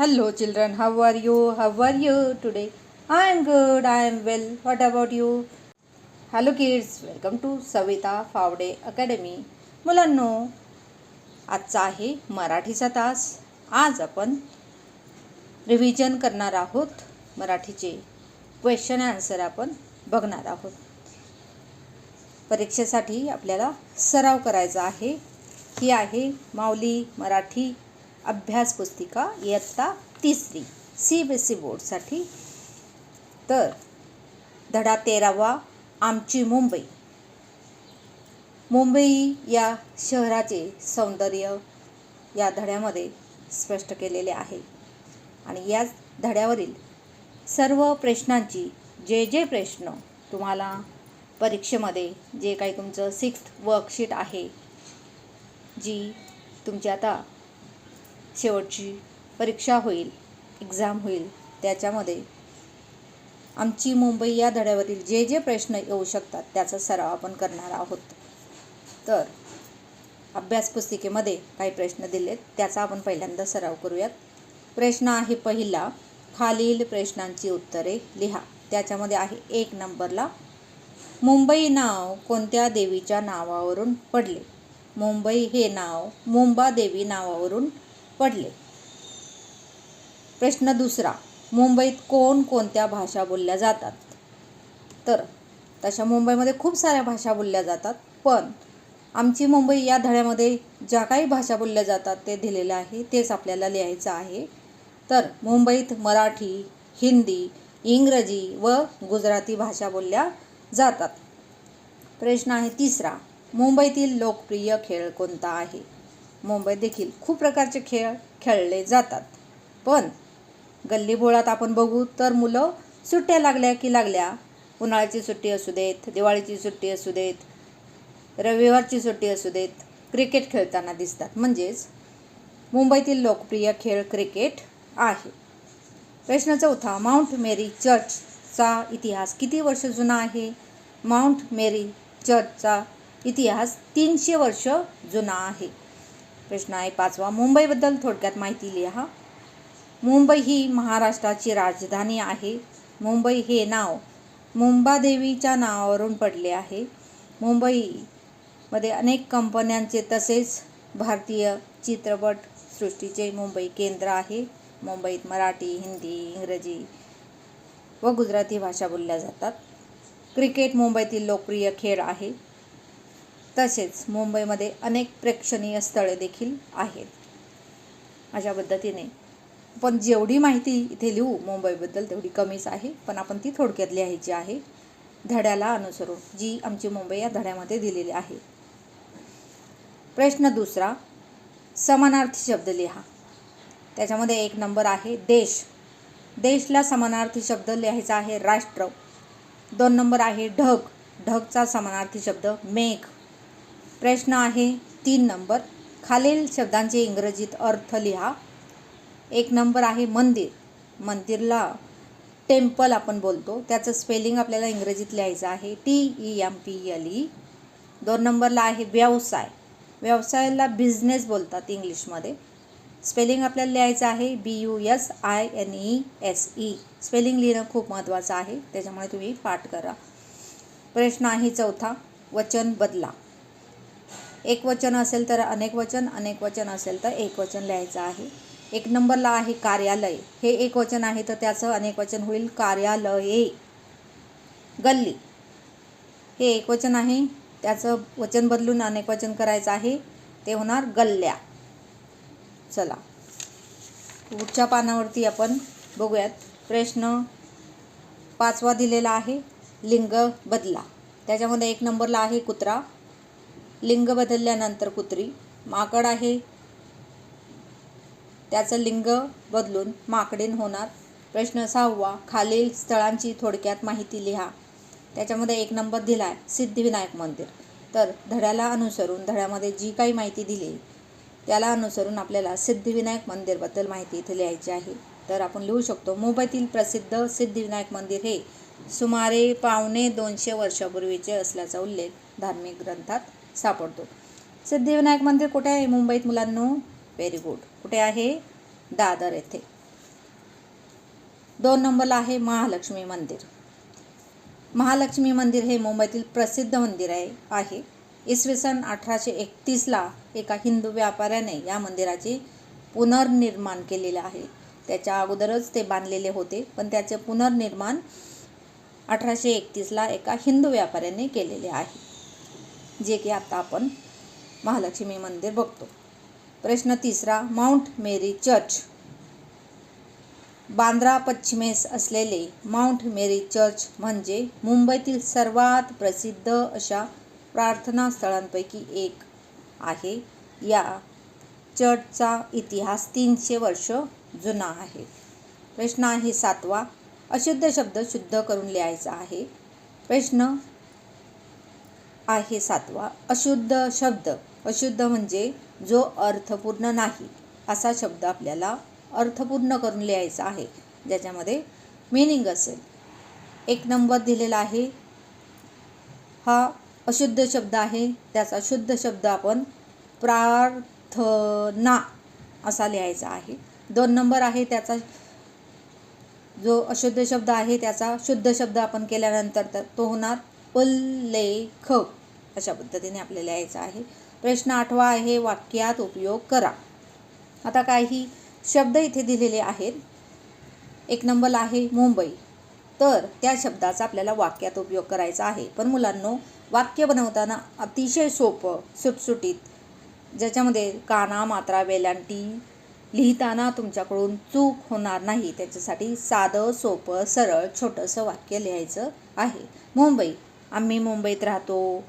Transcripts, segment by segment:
Hello, children. How are you? How are you today? I am good. I am well. What about you? Hello kids welcome to Savita Phawde academy मुलांनो आजचा आहे मराठीचा तास आज आपण revision करणार आहोत मराठीचे क्वेश्चन आन्सर आपण बघणार आहोत परीक्षेसाठी आपल्याला सराव करायचा आहे ही आहे माऊली मराठी अभ्यास पुस्तिका इयत्ता तिसरी सी बी एस सी बोर्डसाठी. तर धडा तेरावा आमची मुंबई. मुंबई या शहराचे सौंदर्य या धड्यामध्ये स्पष्ट केलेले आहे. आणि या धड्यावरील सर्व प्रश्नांची जे जे प्रश्न तुम्हाला परीक्षेमध्ये जे काही तुमचं सिक्स्थ वर्कशीट आहे जी तुमची आता शेवटची परीक्षा होईल एक्झाम होईल त्याच्यामध्ये आमची मुंबई या धड्यावरील जे जे प्रश्न येऊ शकतात त्याचा सराव आपण करणार आहोत. तर अभ्यास पुस्तिकेमध्ये काही प्रश्न दिलेत त्याचा आपण पहिल्यांदा सराव करूयात. प्रश्न आहे पहिला खालील प्रश्नांची उत्तरे लिहा. त्याच्यामध्ये आहे एक नंबरला मुंबई नाव कोणत्या देवीच्या नावावरून पडले? मुंबई हे नाव मुंबादेवी नावावरून पडले. प्रश्न दुसरा मुंबईत कोण कोणत्या भाषा बोलल्या जातात? तर तशा मुंबईमध्ये खूप साऱ्या भाषा बोलल्या जातात पण आमची मुंबई या धड्यामध्ये ज्या काही भाषा बोलल्या जातात ते दिलेलं आहे तेच आपल्याला लिहायचं आहे. तर मुंबईत मराठी हिंदी इंग्रजी व गुजराती भाषा बोलल्या जातात. प्रश्न आहे तिसरा मुंबईतील लोकप्रिय खेळ कोणता आहे? मुंबईत देखील खूप प्रकारचे खेळ खेळले जातात. पण गल्लीबोळात आपण बघू तर मुलं सुट्ट्या लागल्या की लागल्या. उन्हाळ्याची सुट्टी असू देत दिवाळीची सुट्टी असू देत रविवारची सुट्टी असू देत क्रिकेट खेळताना दिसतात. म्हणजेच मुंबईतील लोकप्रिय खेळ क्रिकेट आहे. प्रश्न चौथा माउंट मेरी चर्चचा इतिहास किती वर्ष जुना आहे? माउंट मेरी चर्चचा इतिहास तीनशे वर्ष जुना आहे. प्रश्न आहे पाचवा. मुंबईबद्दल थोडक्यात माहिती लिहा. मुंबई ही महाराष्ट्राची राजधानी आहे. मुंबई हे नाव मुंबादेवीच्या नावावरून पडले आहे. मुंबईमध्ये अनेक कंपन्यांचे तसेच भारतीय चित्रपट सृष्टीचे मुंबई केंद्र आहे. मुंबईत मराठी हिंदी इंग्रजी व गुजराती भाषा बोलल्या जातात. क्रिकेट मुंबईतील लोकप्रिय खेळ आहे. तसेच मुंबईमध्ये अनेक प्रेक्षणीय स्थळे देखील आहेत. अशा पद्धतीने पण जेवढी माहिती इथे लिहू मुंबईबद्दल तेवढी कमीच आहे. पण आपण ती थोडक्यात लिहायची आहे. धड्याला अनुसरून जी आमची मुंबई या धड्यामध्ये दिलेली आहे. प्रश्न दुसरा समानार्थी शब्द लिहा. त्याच्यामध्ये एक नंबर आहे देश. देशला समानार्थी शब्द लिहायचा आहे राष्ट्र. दोन नंबर आहे ढग. ढगचा समानार्थी शब्द मेघ. प्रश्न आहे तीन नंबर. खालील शब्दांचे इंग्रजीत अर्थ लिहा. एक नंबर आहे मंदिर. मंदिरला टेम्पल आपण बोलतो. त्याचं स्पेलिंग आपल्याला इंग्रजीत लिहायचं आहे. T E M P L E. दोन नंबरला आहे व्यवसाय. व्यवसायाला बिझनेस बोलतात इंग्लिशमध्ये. स्पेलिंग आपल्याला लिहायचं आहे B U S I N E S E. Spelling लिहिणं खूप महत्त्वाचं आहे. त्याच्यामुळे तुम्ही पाठ करा. प्रश्न आहे चौथा. वचन बदला. एक वचन असेल तर अनेक वचन अनेक वचन असेल तर एक वचन लिहायचं आहे. एक नंबरला आहे कार्यालय. हे एक वचन आहे तर त्याचं अनेक वचन होईल. कार्यालये. गल्ली. हे एक वचन आहे. त्याचं वचन बदलून अनेक वचन करायचं आहे. ते होणार गल्ल्या. चला. पुढच्या पानावरती आपण बघूयात. प्रश्न पाचवा दिलेला आहे. लिंग बदला. त्याच्यामध्ये एक नंबरला आहे कुत्रा. लिंग बदलल्यानंतर कुत्री माकड आहे. त्याचं लिंग बदलून माकडीन होणार. प्रश्न सहावा खालील स्थळांची थोडक्यात माहिती लिहा. त्याच्यामध्ये एक नंबर दिला आहे सिद्धिविनायक मंदिर. तर धड्याला अनुसरून धड्यामध्ये जी काही माहिती दिली त्याला अनुसरून आपल्याला सिद्धिविनायक मंदिरबद्दल माहिती इथे लिहायची आहे. तर आपण लिहू शकतो मुंबईतील प्रसिद्ध सिद्धिविनायक मंदिर हे सुमारे पावणे दोनशे वर्षापूर्वीचे असल्याचा उल्लेख धार्मिक ग्रंथात सापडतो. सिद्धिविनायक मंदिर कुठे आहे? मुंबईत मुलांनो. व्हेरी गुड कुठे आहे? दादर येथे. दोन नंबरला आहे महालक्ष्मी मंदिर. महालक्ष्मी मंदिर हे मुंबईतील प्रसिद्ध मंदिर आहे आहे. इसवी सन अठराशे एकतीसला एका हिंदू व्यापाऱ्याने या मंदिराचे पुनर्निर्माण केलेले आहे. त्याच्या अगोदरच ते बांधलेले होते पण त्याचे पुनर्निर्माण अठराशे एकतीसला एका हिंदू व्यापाऱ्याने केलेले आहे. जे की आता आपण महालक्ष्मी मंदिर बघतो. प्रश्न तिसरा माउंट मेरी चर्च. बांद्रा पश्चिमेस असलेले माउंट मेरी चर्च म्हणजे मुंबईतील सर्वात प्रसिद्ध अशा प्रार्थना स्थळांपैकी एक आहे. या चर्चचा इतिहास तीनशे वर्ष जुना आहे. प्रश्न आहे सातवा अशुद्ध शब्द शुद्ध करून लिहायचा आहे. प्रश्न आहे सातवा. अशुद्ध शब्द. अशुद्ध म्हणजे जो अर्थपूर्ण नाही असा शब्द आपल्याला अर्थपूर्ण करून लिहायचा आहे. ज्याच्यामध्ये मिनिंग असेल. एक नंबर दिलेला आहे. हा अशुद्ध शब्द आहे. त्याचा शुद्ध शब्द आपण प्रार्थना असा लिहायचा आहे. दोन नंबर आहे. त्याचा जो अशुद्ध शब्द आहे त्याचा शुद्ध शब्द आपण केल्यानंतर तर तो होणार उल्लेख. अशा पद्धतीने आपल्याला लिहायचा आहे. प्रश्न आठवा आहे वाक्यात उपयोग करा. आता काही शब्द इथे दिलेले आहेत. एक नंबर आहे मुंबई. तर त्या शब्दाचा आपल्याला वाक्यात उपयोग करायचा आहे. पण मुलांनो वाक्य बनवताना अतिशय सोपं सुटसुटीत ज्याच्यामध्ये काना मात्रा वेलांटी लिहिताना तुमच्याकडून चूक होणार नाही. त्याच्यासाठी साधं सोपं सरळ छोटंसं वाक्य लिहायचं आहे. मुंबई. आम्ही मुंबईत राहतो.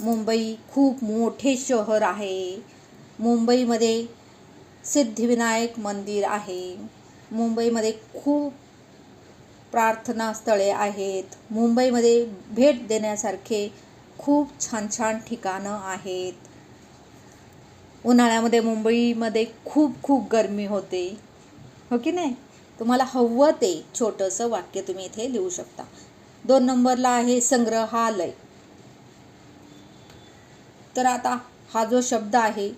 मुंबई खूप मोठे शहर आहे. मुंबईमध्ये सिद्धिविनायक मंदिर आहे. मुंबईमध्ये खूप प्रार्थना स्थळे आहेत. मुंबईमध्ये भेट देण्यासारखे खूप छान छान ठिकाणं आहेत. उन्हाळ्यामध्ये मुंबईमध्ये खूप खूप गरमी होते. हो की नाही? तुम्हाला हवं ते छोटंसं वाक्य तुम्ही इथे लिहू शकता. दोन नंबरला आहे संग्रहालय. तर आता हा जो शब्द आहे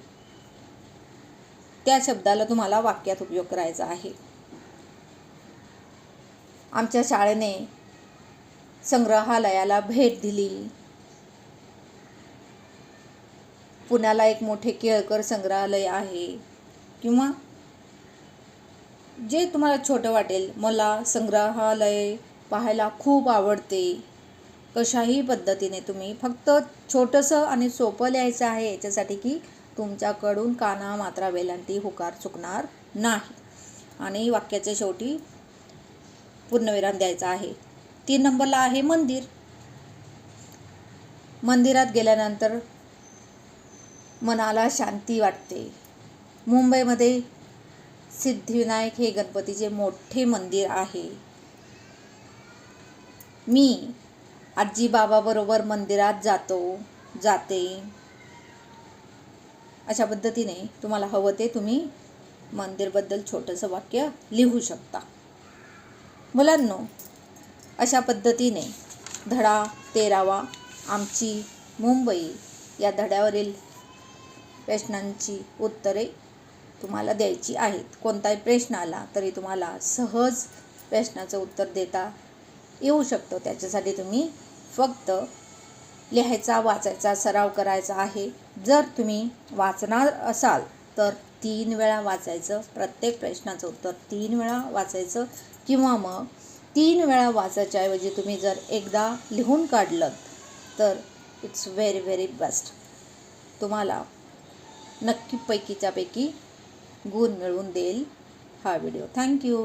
त्या शब्दाला तुम्हाला वाक्यात उपयोग करायचा आहे. आमच्या शाळेने संग्रहालयाला भेट दिली. पुण्याला एक मोठे केळकर संग्रहालय आहे. किंवा जे तुम्हाला छोटं वाटेल मला संग्रहालय पाहायला खूप आवडते. कशाही पद्धतीने तुम्ही फक्त छोटंसं आणि सोपं लिहायचं आहे याच्यासाठी की तुमच्याकडून काना मात्रा वेलांटी हुकार चुकणार नाही. आणि वाक्याच्या शेवटी पूर्णविराम द्यायचा आहे. तीन नंबरला आहे मंदिर. मंदिरात गेल्यानंतर मनाला शांती वाटते. मुंबईमध्ये सिद्धिविनायक हे गणपतीचे मोठे मंदिर आहे. मी आजी बाबाबरोबर मंदिरात जातो जाते. अशा पद्धतीने तुम्हाला हवं ते तुम्ही मंदिरबद्दल छोटंसं वाक्य लिहू शकता. मुलांनो अशा पद्धतीने धडा तेरावा आमची मुंबई या धड्यावरील प्रश्नांची उत्तरे तुम्हाला द्यायची आहेत. कोणताही प्रश्न आला तरी तुम्हाला सहज प्रश्नाचं उत्तर देता येऊ शकतो. त्याच्यासाठी तुम्ही फक्त लिहायचा वाचायचा सराव करायचा आहे. जर तुम्ही वाचणार असाल तर तीन वेळा वाचायचं प्रत्येक प्रश्नाचं उत्तर तीन वेळा वाचायचं. किंवा मग तीन वेळा वाचायच्याऐवजी तुम्ही जर एकदा लिहून काढलं तर इट्स व्हेरी व्हेरी बेस्ट तुम्हाला नक्की पैकीच्यापैकी गुण मिळवून देईल हा व्हिडिओ. थँक्यू